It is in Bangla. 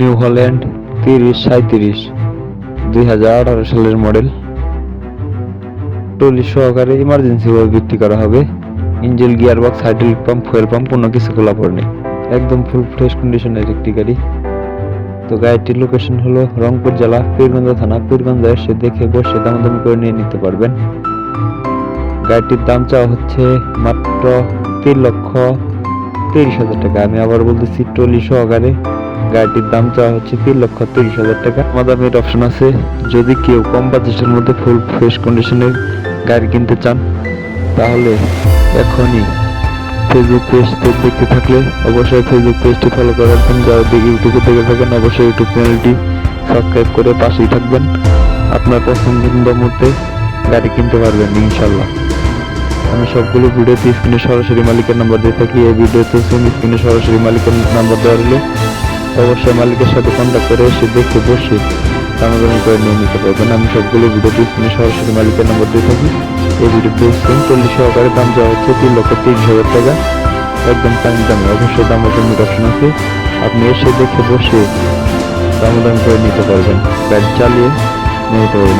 নিউ হল্যান্ড তিরিশ সাঁত্রিশ দুই হাজার আঠারো সালের মডেল। টলি সহকারে ইমার্জেন্সি ভাবে বিক্রি করা হবে। Engine gear box hydraulic pump fuel pump কোনো কিছু খোলা পড়েনি একদম ফুল ফ্রেশ কন্ডিশনের একটি গাড়ি। তো গাড়িটির লোকেশন হলো রংপুর জেলা, পীরগঞ্জ থানা। পীরগঞ্জ এসে দেখে বসে দামাদাম করে নিয়ে নিতে পারবেন। গাড়িটির দাম চাওয়া হচ্ছে মাত্র তিন লক্ষ তিরিশ হাজার টাকা। আমি আবার বলতেছি টলি সহকারে গাড়িটির দাম চাওয়া হচ্ছে তিন লক্ষ তিরিশ হাজার টাকা। মাদামের অপশন আছে। যদি কেউ কম বাজেটের মধ্যে ফুল ফ্রেশ কন্ডিশনের গাড়ি কিনতে চান, তাহলে এখনই ফেসবুক পেজটি দেখতে থাকলে অবশ্যই ফেসবুক পেজটি ফলো করে রাখবেন। যারা ইউটিউবে দেখে থাকেন, অবশ্যই ইউটিউব চ্যানেলটি সাবস্ক্রাইব করে পাশেই থাকবেন। আপনার পছন্দের মধ্যে গাড়ি কিনতে পারবেন ইনশাল্লাহ আমি সবগুলো ভিডিওতে স্ক্রিনে সরাসরি মালিকের নাম্বার দিয়ে থাকি। এই ভিডিওতে স্ক্রিনে সরাসরি মালিকের নাম্বার দেওয়া হলো অবশ্যই মালিকের সাথে কন্ট্যাক্ট করে এসে দেখে বসে দামাদামি করে নিয়ে নিতে পারবেন। আমি সবগুলো ভিডিও ডিসক্রিপশনে সরাসরি মালিকের নাম্বার দিয়ে থাকি। এই ভিডিও সেম চল্লিশ সহকারে দাম যাওয়া হচ্ছে তিন লক্ষ তিরিশ হাজার টাকা। একদম টাইম দামে। অবশ্যই দাম দামাদামি অপশন আছে। আপনি এসে দেখে বসে দামাদামি করে নিতে পারবেন। গাড়ি চালিয়ে নিয়ে নিতে পারবেন।